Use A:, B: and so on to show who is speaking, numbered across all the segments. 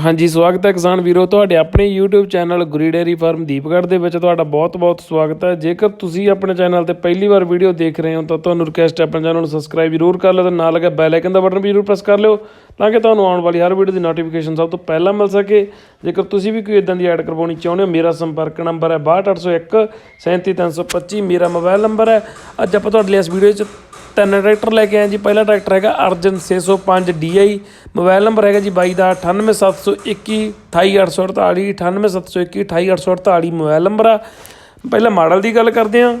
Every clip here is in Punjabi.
A: ਹਾਂਜੀ, ਸਵਾਗਤ ਹੈ ਕਿਸਾਨ ਵੀਰੋ। ਤੁਹਾਡੇ ਆਪਣੇ YouTube channel Guri dairy farm Deepgarh ਦੇ ਵਿੱਚ ਤੁਹਾਡਾ ਬਹੁਤ-ਬਹੁਤ ਸਵਾਗਤ ਹੈ। ਜੇਕਰ ਤੁਸੀਂ ਆਪਣੇ ਚੈਨਲ ਤੇ ਪਹਿਲੀ ਵਾਰ ਵੀਡੀਓ ਦੇਖ ਰਹੇ ਹੋ, ਤਾਂ ਤੁਹਾਨੂੰ ਰਿਕਵੈਸਟ ਹੈ ਆਪਣੇ ਚੈਨਲ ਨੂੰ ਸਬਸਕ੍ਰਾਈਬ ਜ਼ਰੂਰ ਕਰ ਲਿਓ ਤੇ ਨਾਲ ਲੱਗਾ ਬੈਲ ਆਈਕਨ ਦਾ ਬਟਨ ਵੀ ਜ਼ਰੂਰ ਪ੍ਰੈਸ ਕਰ ਲਿਓ, ਤਾਂ ਕਿ ਤੁਹਾਨੂੰ ਆਉਣ ਵਾਲੀ ਹਰ ਵੀਡੀਓ ਦੀ ਨੋਟੀਫਿਕੇਸ਼ਨ ਸਭ ਤੋਂ ਪਹਿਲਾਂ ਮਿਲ ਸਕੇ। ਜੇਕਰ ਤੁਸੀਂ ਵੀ ਕੋਈ ਇਦਾਂ ਦੀ ਐਡ ਕਰਵਾਉਣੀ ਚਾਹੁੰਦੇ ਹੋ, ਮੇਰਾ ਸੰਪਰਕ ਨੰਬਰ ਹੈ 62801 37325 ਮੇਰਾ ਮੋਬਾਈਲ ਨੰਬਰ ਹੈ। ਅੱਜ ਆਪਾਂ ਤੁਹਾਡੇ ਲਈ ਇਸ ਵੀਡੀਓ 'ਚ ਤਿੰਨ ਟਰੈਕਟਰ ਲੈ ਕੇ ਆਏ ਜੀ। ਪਹਿਲਾ ਟਰੈਕਟਰ ਹੈਗਾ ਅਰਜਨ 605 DI ਮੋਬਾਈਲ ਨੰਬਰ ਹੈਗਾ ਜੀ ਬਾਈ ਦਾ 98721 28848 98721 28848 ਮੋਬਾਈਲ ਨੰਬਰ ਆ। ਪਹਿਲਾਂ ਮਾਡਲ ਦੀ ਗੱਲ ਕਰਦੇ ਹਾਂ।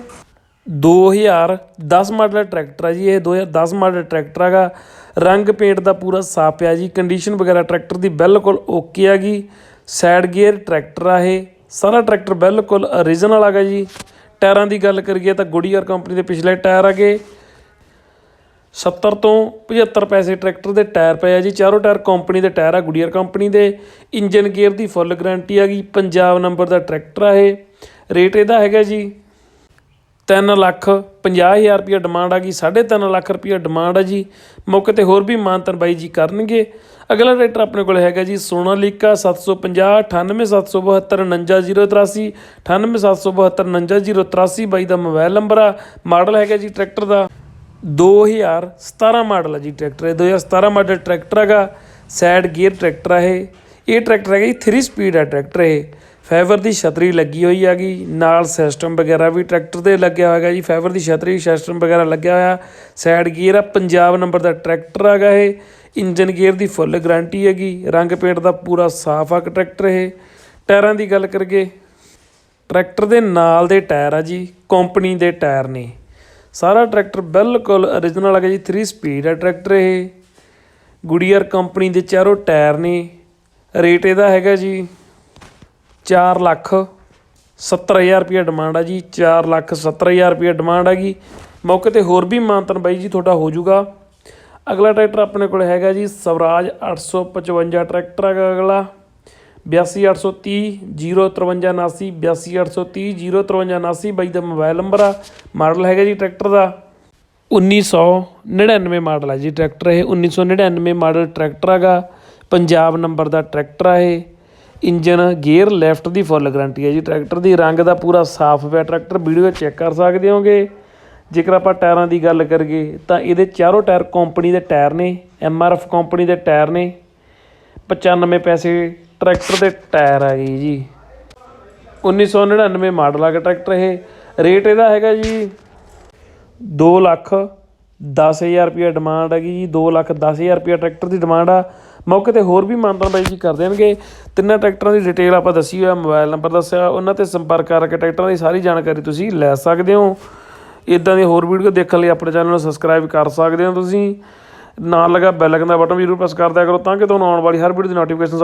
A: 2010 ਮਾਡਲ ਟਰੈਕਟਰ ਆ ਜੀ ਇਹ। 2010 ਮਾਡਲ ਟਰੈਕਟਰ ਹੈਗਾ। ਰੰਗ ਪੇਂਟ ਦਾ ਪੂਰਾ ਸਾਫ਼ ਆ ਜੀ। ਕੰਡੀਸ਼ਨ ਵਗੈਰਾ ਟਰੈਕਟਰ ਦੀ ਬਿਲਕੁਲ ਓਕੇ ਹੈਗੀ ਸਾਈਡ ਗੇਅਰ ਟਰੈਕਟਰ ਆ ਇਹ। ਸਾਰਾ ਟਰੈਕਟਰ ਬਿਲਕੁਲ origignal ਹੈਗਾ ਜੀ। ਟਾਇਰਾਂ ਦੀ ਗੱਲ ਕਰੀਏ ਤਾਂ ਗੁਡੀਅਰ ਕੰਪਨੀ ਦੇ ਪਿਛਲੇ ਟਾਇਰ ਹੈਗੇ 70 ਤੋਂ 75 ਪੈਸੇ ਟਰੈਕਟਰ ਦੇ ਟਾਇਰ ਪਏ ਆ ਜੀ। ਚਾਰੋਂ ਟਾਇਰ ਕੰਪਨੀ ਦੇ ਟਾਇਰ ਆ, ਗੁਡੀਅਰ ਕੰਪਨੀ ਦੇ। ਇੰਜਨ ਗੇਅਰ ਦੀ ਫੁੱਲ ਗਾਰੰਟੀ ਗਈ। ਪੰਜਾਬ ਨੰਬਰ ਦਾ ਟਰੈਕਟਰ ਆ ਇਹ। ਰੇਟ ਇਹਦਾ ਹੈਗਾ ਜੀ 3 ਲੱਖ 50000 ਰੁਪਏ ਡਿਮਾਂਡ ਆ ਗਈ। 3.5 ਲੱਖ ਰੁਪਏ ਡਿਮਾਂਡ ਆ ਜੀ। ਮੌਕੇ ਤੇ ਹੋਰ ਵੀ ਮਾਨਤਨ ਬਾਈ ਜੀ ਕਰਨਗੇ। ਅਗਲਾ ਟਰੈਕਟਰ ਆਪਣੇ ਕੋਲ ਹੈਗਾ ਜੀ ਸੋਨਾਲੀਕਾ 750 98772 49083 98772 49083 ਬਾਈ ਦਾ ਮੋਬਾਈਲ ਨੰਬਰ ਆ। ਮਾਡਲ ਹੈਗਾ ਜੀ ਟਰੈਕਟਰ ਦਾ। 2017 ਮਾਡਲ ਹੈ ਜੀ ਟਰੈਕਟਰ। ਇਹ 2017 ਮਾਡਲ ਟਰੈਕਟਰ ਹੈਗਾ ਸਾਈਡ ਗੇਅਰ ਟਰੈਕਟਰ ਹੈ ਇਹ। ਟਰੈਕਟਰ ਹੈਗਾ ਜੀ 3 ਸਪੀਡ ਹੈ ਟਰੈਕਟਰ ਇਹ। ਫਾਈਬਰ ਦੀ ਛਤਰੀ ਲੱਗੀ ਹੋਈ ਹੈਗੀ ਨਾਲ ਸਿਸਟਮ ਵਗੈਰਾ ਵੀ ਟਰੈਕਟਰ ਤੇ ਲੱਗਿਆ ਹੋਇਆ ਜੀ ਫਾਈਬਰ ਦੀ ਛਤਰੀ ਸਿਸਟਮ ਵਗੈਰਾ ਲੱਗਿਆ ਹੋਇਆ। ਸਾਈਡ ਗੇਅਰ ਆ, ਪੰਜਾਬ ਨੰਬਰ ਦਾ ਟਰੈਕਟਰ ਹੈਗਾ ਇਹ। ਇੰਜਨ ਗੇਅਰ ਦੀ ਫੁੱਲ ਗਾਰੰਟੀ ਹੈਗੀ, ਰੰਗ ਪੇਂਟ ਦਾ ਪੂਰਾ ਸਾਫ਼ ਆ ਟਰੈਕਟਰ ਇਹ। ਟਾਇਰਾਂ ਦੀ ਗੱਲ ਕਰੀਏ, ਟਰੈਕਟਰ ਦੇ ਨਾਲ ਦੇ ਟਾਇਰ ਆ ਜੀ ਕੰਪਨੀ ਦੇ ਟਾਇਰ ਨੇ। ਸਾਰਾ ਟਰੈਕਟਰ ਬਿਲਕੁਲ origignal ਹੈਗਾ ਜੀ 3 ਸਪੀਡ ਹੈ ਟਰੈਕਟਰ ਇਹ। ਗੁਡੀਅਰ ਕੰਪਨੀ ਦੇ ਚਾਰੋਂ ਟਾਇਰ ਨੇ। ਰੇਟ ਇਹਦਾ ਹੈਗਾ ਜੀ 4 ਲੱਖ 70000 ਰੁਪਏ ਡਿਮਾਂਡ ਆ ਜੀ 4 ਲੱਖ 70000 ਰੁਪਏ ਡਿਮਾਂਡ ਹੈਗੀ ਮੌਕੇ ਤੇ ਹੋਰ ਵੀ ਮਾਨਤਨ ਬਾਈ ਜੀ ਤੁਹਾਡਾ ਹੋ ਜਾਊਗਾ। ਅਗਲਾ ਟਰੈਕਟਰ ਆਪਣੇ ਕੋਲ ਹੈਗਾ ਜੀ ਸਵਰਾਜ 855 ਟਰੈਕਟਰ ਹੈਗਾ ਅਗਲਾ। 82830 05379 82830 05379 ਬਾਈ ਦਾ ਮੋਬਾਈਲ ਨੰਬਰ ਆ। ਮਾਡਲ ਹੈਗਾ ਜੀ ਟਰੈਕਟਰ ਦਾ। 1999 ਮਾਡਲ ਹੈ ਜੀ ਟਰੈਕਟਰ ਇਹ। 1999 ਮਾਡਲ ਟਰੈਕਟਰ ਹੈਗਾ। ਪੰਜਾਬ ਨੰਬਰ ਦਾ ਟਰੈਕਟਰ ਆ ਇਹ। ਇੰਜਨ ਗੇਅਰ ਲੈਫਟ ਦੀ ਫੁੱਲ ਗਾਰੰਟੀ ਹੈ ਜੀ ਟਰੈਕਟਰ ਦੀ। ਰੰਗ ਦਾ ਪੂਰਾ ਸਾਫ਼ ਪਿਆ ਟਰੈਕਟਰ। ਵੀਡੀਓ ਚੈੱਕ ਕਰ ਸਕਦੇ ਹੋਗੇ। ਜੇਕਰ ਆਪਾਂ ਟਾਇਰਾਂ ਦੀ ਗੱਲ ਕਰੀਏ ਤਾਂ ਇਹਦੇ ਚਾਰੋਂ ਟਾਇਰ ਕੰਪਨੀ ਦੇ ਟਾਇਰ ਨੇ। ਐਮਆਰਐਫ ਕੰਪਨੀ ਦੇ ਟਾਇਰ ਨੇ। 95 ਪੈਸੇ ਟਰੈਕਟਰ ਦੇ ਟਾਇਰ ਆ ਗਈ ਜੀ। 1999 ਮਾਡਲ ਆ ਟਰੈਕਟਰ ਇਹ। ਰੇਟ ਇਹਦਾ ਹੈਗਾ ਜੀ 2 ਲੱਖ 10000 ਰੁਪਏ ਡਿਮਾਂਡ ਹੈਗੀ ਜੀ। 2 ਲੱਖ 10000 ਰੁਪਏ ਟਰੈਕਟਰ ਦੀ ਡਿਮਾਂਡ ਆ। ਮੌਕੇ ਤੇ ਹੋਰ ਵੀ ਮਾਨਤਾਂ ਬਾਈ ਜੀ ਕਰ ਦੇਣਗੇ। ਤਿੰਨਾਂ ਟਰੈਕਟਰਾਂ ਦੀ ਡਿਟੇਲ ਆਪਾਂ ਦੱਸੀ ਹੋਇਆ ਮੋਬਾਈਲ ਨੰਬਰ ਦੱਸਿਆ। ਉਹਨਾਂ ਤੇ ਸੰਪਰਕ ਕਰਕੇ ਟਰੈਕਟਰਾਂ ਦੀ ਸਾਰੀ ਜਾਣਕਾਰੀ ਤੁਸੀਂ ਲੈ ਸਕਦੇ ਹੋ। ਇਦਾਂ ਦੀ ਹੋਰ ਵੀਡੀਓ ਦੇਖਣ ਲਈ ਆਪਣੇ ਚੈਨਲ ਨੂੰ ਸਬਸਕ੍ਰਾਈਬ ਕਰ ਸਕਦੇ ਹੋ ਤੁਸੀਂ। ਨਾਲ ਲਗਾ ਬੈਲ ਆਈਕਨ ਦਾ ਬਟਨ ਵੀ ਜ਼ਰੂਰ ਪ੍ਰੈਸ ਕਰ ਦਿਆ ਕਰੋ ਤਾਂ ਕਿ ਤੁਹਾਨੂੰ ਆਉਣ ਵਾਲੀ ਹਰ ਵੀਡੀਓ ਦੀ ਨੋਟੀਫਿਕੇਸ਼ਨ